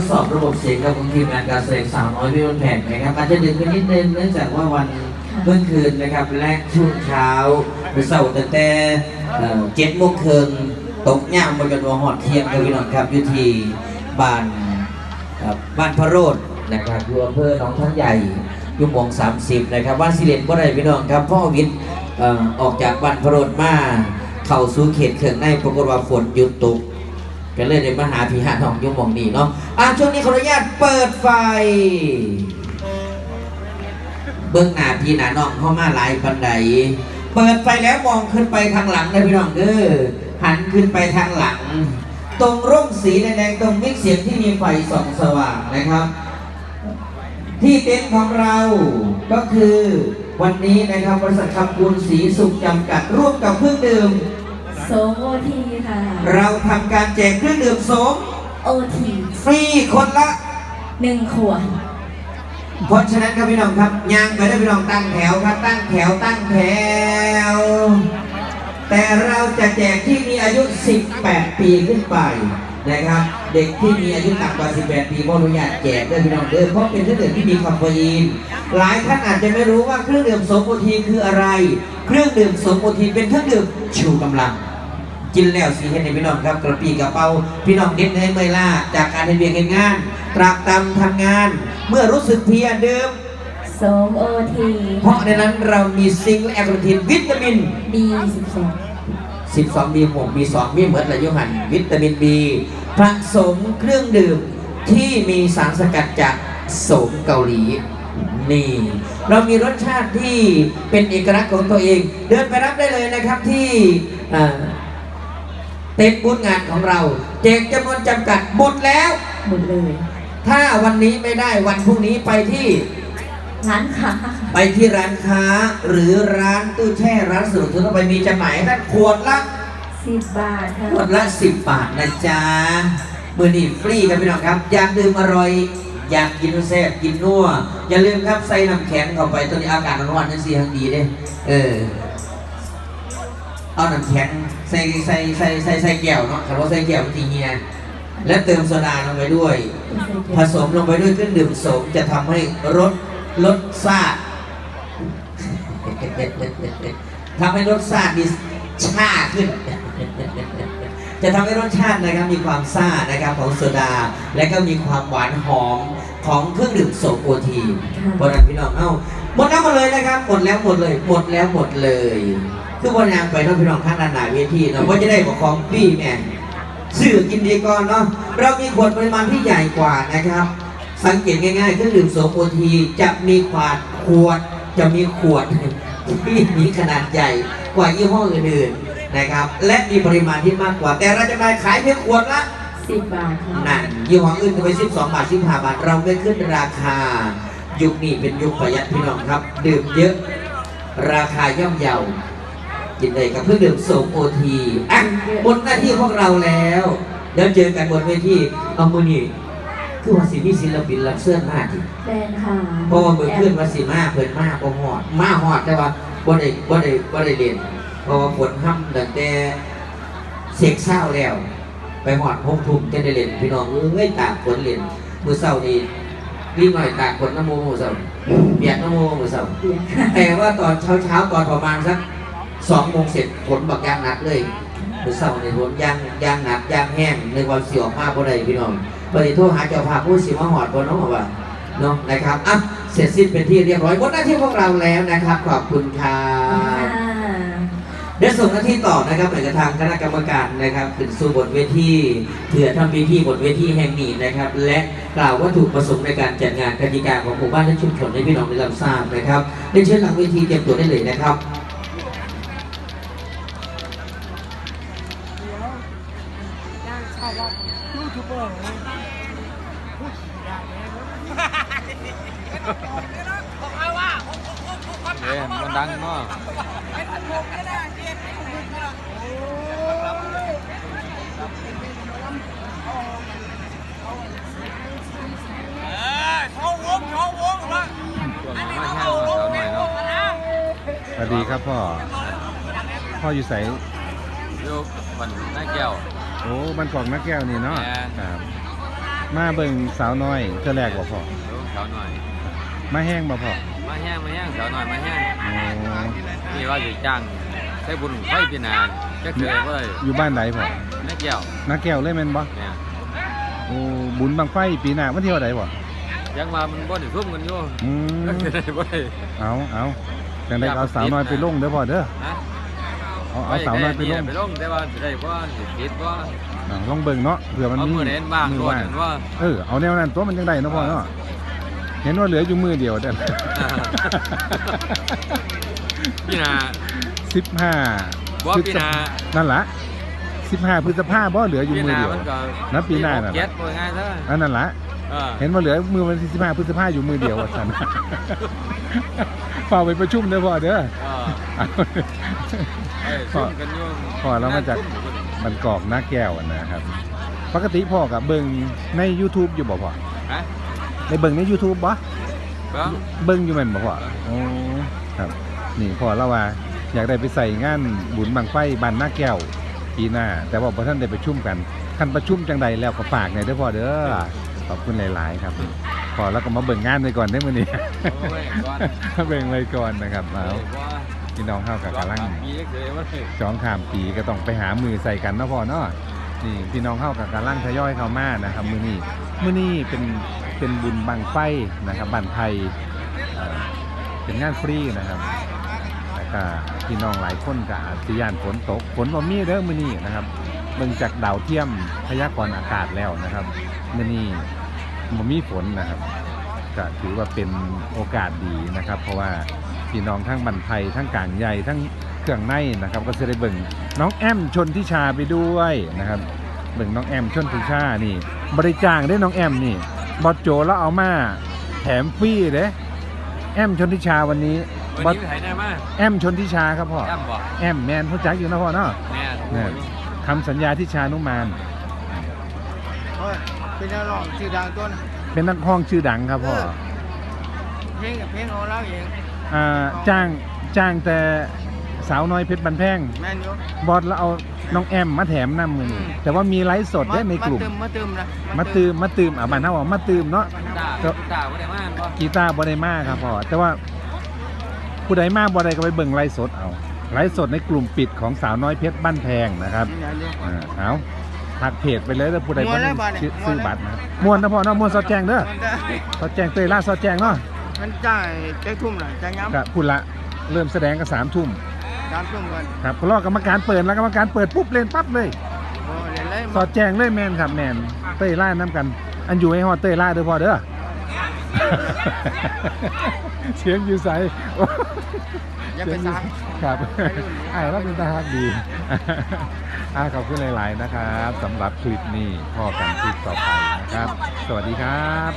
ดสอบระบบเสียงกับของทีมงานการแสดงสาวน้อยวิวแผ่นนะครับอาจจะดึกไปนิดนึงเนื่องจากว่าวันเมื่อคืนนะครับแรกช่วงเช้าหรือเสาร์ตั้งแต่เจ็ดโมงครึ่งตกย่างบนกันวหอดเที่ยงครับพี่น้องครับอยุทีบ้านเอ่อบ้านพระโรดนะครับอยู่อำเภอหนองท่าใหญ่อยุ่หมอง30นะครับบ้านสิเลนบ่ได้พี่น้องครับพ่อวิทย์เอ่อออกจากบ้านพระโรดมาเข้าสู่เขตเขื่อนในปรากฏว่าฝนหยุดตก ก็เลยได้มาหาพี่หาน้องยุ่หมองนี่เนาะอะช่วงนี้ขออนุญาตเปิดไฟ เบื้องหน้าพี่หน้าน้องเข้ามาหลายปันไดเปิดไฟแล้วมองขึ้นไปทางหลังนะพี่น้องเด้อหันขึ้นไปทางหลัง ตรงร่มสีแดงตรงมิกเสียงที่มีไฟส่องสว่างนะครับ ที่เต็นท์ของเราก็คือวันนี้นะครับบริษัทคำคุณสีสุขจำกัดร่วมกับเครื่องดื่ม โซโอทีค่ะ เราทำการแจกเครื่องดื่มโสมโอทีฟรีคนละหนึ่งขวด เพราะฉะนั้นครับพี่น้องครับยางไปได้พี่น้องตั้งแถวครับ ตั้งแถวตั้งแถว แต่เราจะแจกที่มีอายุ 18 ปีขึ้นไปนะครับ เด็กที่มีอายุต่ำกว่า 18 ปีก็อนุญาตแจกด้วยพี่น้องเด้อเพราะเป็นเครื่องดื่มที่มีคาเฟอีน หลายท่านอาจจะไม่รู้ว่าเครื่องดื่มโสมโอทีคืออะไร เครื่องดื่มโสมโอทีเป็นเครื่องดื่มชูกำลัง กินแล้วสีเห็นในพี่น้องครับกระปีกระเป๋าพี่น้องเด็ดเนยเมื่อยล้าจากการเรียนงาน ตรากตำทำงาน เมื่อรู้สึกเพลียดื่มโซโอทีเพราะในนั้นเรามีซิงค์และแอลกอทินวิตามินบีสิบสอง12มี6มี2มีเหมือนระยุหันวิตามิน B ผสมเครื่องดื่มที่มีสารสกัดจากโสมเกาหลีนี่ เรามีรสชาติที่เป็นเอกลักษณ์ของตัวเอง เดินไปรับได้เลยนะครับที่อ่า เต็นท์บูธงานของเราแจกจำนวนจำกัดหมดแล้ว หมดเลย ถ้าวันนี้ไม่ได้วันพรุ่งนี้ไปที่ร้านค้าไปที่ร้านค้า หรือร้านตู้แช่ร้านสะดวกซื้อไปมีจำหน่ายให้ท่านขวดละสิบบาทค่ะขวดละ10บาทนะจ๊ะมือนี่ฟรีครับพี่น้องครับ อยากดื่มอร่อย อยากกินแซ่บกินนัวอย่าลืมครับใส่น้ำแข็งเข้าไปตอนนี้อากาศร้อนๆนั่นสิทังดีเด้เออเอาน้ำแข็ง ใส่ใส่ใส่ใส่ใส่แก้วเนาะแต่ว่าใส่แก้วมันทีเฮียและเติมโซดาลงไปด้วย ผสมลงไปด้วยเครื่องดื่มโสมจะทำให้รสรสชาติทำให้รสชาติมีชาขึ้น จะทำให้รสชาตินะครับมีความซ่านะครับของโซดา และก็มีความหวานหอมของเครื่องดื่มโสมโอทีเพราะฉะนั้นพี่น้องเอ้าหมดแล้วหมดเลยนะครับ หมดแล้วหมดเลย หมดแล้วหมดเลย คือวันยางไปน้องพี่น้องข้างด้านหน้าเวทีเนาะว่าจะได้บอกของพี่แม่ซื้อกินดีก่อนเนาะเรามีขวดปริมาณที่ใหญ่กว่านะครับ สังเกตง่ายๆเครื่องดื่มโสโอทีจะมีขวดขวดจะมีขวดที่มีขนาดใหญ่กว่ายี่ห้ออื่นๆนะครับ และมีปริมาณที่มากกว่า แต่เราจะมาขายเพียงขวดละสิบบาทนั่นยี่ห้ออื่นจะไป12บสองบาท15บาทเราไม่ขึ้นราคา ยุคนี้เป็นยุคประหยัดพี่น้องครับ ดื่มเยอะ ราคาย่อมเยา กินได้กับเพื่อดื่มโสมโอทีอะหมดหน้าที่พวกเราแล้วเดี๋ยวเจอกันบนเวทีเอามือนี่คือว่าสิมีศิลปินรับเสื้อหน้าทีแบรนด์ค่ะเพราะว่ามือขึ้นมาสิมาเพิ่นมาบ่ฮอดมาฮอดแต่ว่าบ่ได้บ่ได้บ่ได้เรียนเพราะว่าฝนห้ำตั้งแต่เสกเช้าแล้ว ไปฮอด6ทุ่มจะได้เรียนพี่น้องเอ้ยตากฝนเรียนมื้อเช้านี้รีบหน่อยตากฝนน้ำโมมื้อเช้าเปียกน้ำโมมื้อเช้าเบียร์ค่ะแต่ว่าตอนเช้าเช้าๆตอนประมาณสัก 2โมงเสร็จฝนบักยางหนักเลยมื้อเช้านี่ฝนยางยางหนักยางแห้งในวันสิออกมาบ่ได้พี่น้องบ่ได้โทรหาเจ้าภาพผู้สิมาฮอดบ่เนาะว่าเนาะนะครับอะเสร็จสิ้นเป็นที่เรียบร้อยหมดหน้าที่พวกเราแล้วนะครับ ขอบคุณครัค่ะบเดี๋ยวส่งหน้าที่ต่อนะครับหลังจากทางคณะกรรมการนะครับขึ้นสู่บทเวทีเพื่อทำพิธีบทเวทีแห่งนี้นะครับ และกล่าววัตถุประสงค์ในการจัดงานกติกาของหมู่บ้านและชุมชนให้พี่น้องได้รับทราบนะครับได้เชิญหลังเวทีเตรียมตัวได้เลยนะครับ เอ้ยมันดังเนาะเขาวงเขาวงละช่วงมาแห้งเนาะเดี๋ยวหน่อยเนาสวัสดีครับพ่อ พ่ออยู่ใสลูกมันหน้าแก้ว โอ้บันกอกนักแก้วนี่เนาะครับ มาเบิ่งสาวน้อยเธอแรกบ่พ่อลูกสาวหน่อย มาแห้งบ่พ่อมาแห้งมาแห้งสาวหน่อยมาแห้งโอ้นี่ว่าอยู่จ้างใช้บุญไฟพี่นานจะเคยว่าอยู่บ้านไหนพ่อหน้าแก้วนักแก้วเลยแม่นบ่เนี่ยโอ้บุญบังไฟปีหน้าวันที่เท่าใดบ่ยังมามันบ่ได้ทุ่มกันอยู่อืมก็ได้บ่ได้เอาเอาจังไดก็เอาสาวน้อยไปลงเด้อพ่อเด้อฮะเอาเอาสาวน้อยไปลงไปลงแต่ว่าสิได้บ่สิติดบ่ อ่าลองเบิ่งเนาะเผื่อมันเอามีมือเล่นบ้างมืด้อวยว่างเห็นว่า เออเอาแนวนั้นตัวมันจังไดเนาะพ่อเนาะเห็นว่าเหลืออยู่มือเดียวเด้อ พี่นา15บ่พี่นานั่นล่ะ15พฤษภาบ่เหลืออยู่พี่มือนาเดียว มันก็นับปีหน้าน่ะ เจ็ดบ่ง่ายซะอันนั้นล่ะเออ เห็นว่าเหลือมือวันที่15พฤษภาอยู่มือเดียวว่าสันเฝ้าไปประชุมเด้อพ่อเด้อ เออเอาเอ้ยซุ่มกันอยู่พ่อเรามาจากมัน กอกหน้าแก้วอะนะครับ ปกติพ่อกับเบิ่งใน YouTube อยู่บ่พ่อฮะได้เบิ่งใน YouTube บ่เบิ่งเบิ่งอยู่แม่นบ่พ่อโอ้ครับ นี่พ่อเราว่าอยากได้ไปใส่งานบุญบังไฟบ้านหน้าแก้วปีหน้า แต่ว่าบ่ท่านได้ประชุมกันคันประชุมจังใดแล้วก็ฝากหน่อยเด้อพ่อเด้อขอบคุณหลาย ๆ ครับพอแล้วก็มาเบิ่งงานไปก่อนได้อมื้อนี้ โอ้ยก่อน เบิ่งไว้ก่อนนะครับเอา เอ้ยว่า พี่น้องเข้ากับกำลังมีเล็กเลยว่าเฮ้ยจองขามปีก็ต้องไปหามือใส่กันเนาะพ่อเนาะนี่พี่น้องเข้ากับกำลังทยอยเข้ามานะครับ มือนี้มือนี้เป็นเป็นบุญบังไฟนะครับบันไทยเอ่อเป็นงานฟรีนะครับแล้วก็พี่น้องหลายคนก็อาจจะยานฝนตกฝนว่ามีเด้อมือนี้นะครับเบิ่งจากดาวเทียมพยากรณ์อากาศแล้วนะครับมือนี้มันมีฝนนะครับก็ถือว่าเป็นโอกาสดีนะครับ เพราะว่า พี่น้องทั้งบันไทยทั้งกลางใหญ่ทั้งเครื่องในนะครับ ก็จะได้เบิ่งน้องแอมชนทิชาไปด้วยนะครับเบิ่งน้องแอมชนทิชานี่ บริจาคได้น้องแอมนี่บอสโจแล้วเอามาแถมฟรีเด้แอมชนทิชาวันนี้วันบอสนี้ไปไหนได้มาแอมชนทิชาครับพ่อย่ำบ่แอมแมนพ่อจักอยู่นะพ่อเนาะแม่เนี่ยคำสัญญาที่ชานุมานเป็นนักร้องชื่อดังต้นเป็นนักห้องชื่อดังครับพ่อเพลงกับเพลงของเราเอง อ่าจ้างจ้างแต่สาวน้อยเพชรบันแพงแม่นอยู่ บอสแล้วเอาน้องแอมมาแถมน้ำมือนี่อืม แต่ว่ามีไลฟ์สดด้วยในกลุ่ม มาตืมมาตืมนะมาตืมมาตืมอะบ้านเฮาว่ามาตืมเนาะตาครับตาบ่ได้มาบ่กีตาร์บ่ได้มาครับพ่อแต่ว่าผู้ใดมาบ่ได้ก็ไปเบิ่งไลฟ์สดเอาไลฟ์สดในกลุ่มปิดของสาวน้อยเพชรบ้านแพงนะครับนี่นะเดี๋ยวอ่าเอาทักเพจไปเลยถ้าผู้ใดม่วนแล้วบ่บัดนี้ซื้อซื้อม่วนแล้วบัตรนะครับม่วนนะพ่อเนาะม่วนสอดแจ้งเด้อมันได้สอดแจ้งเตยล่าสอดแจ้งเนาะ มันจ่ายแจ็คทุ่มหน่อยจ่ายย้ำก็พูดละเริ่มแสดงก็สามทุ่มตามทุ่มกันครับก็รอกรรมการเปิดแล้วกรรมการเปิดปุ๊บเล่นปั๊บเลย โอ้เล่นเลยสอดแจ้งเลยแมนครับแมนเต้ยล่าน้ำกัน อันอยู่ให้ฮอดเต้ยล่าเด้อพอเด้อ เสียงอยู่ใสอย่าไปซ้ครับไอ้ายรับเป็นตาฮักดีอ่าขอบคุณหลาย ๆ นะครับสำหรับคลิปนี้พอกันคลิปต่อไปนะครับ สวัสดีครับ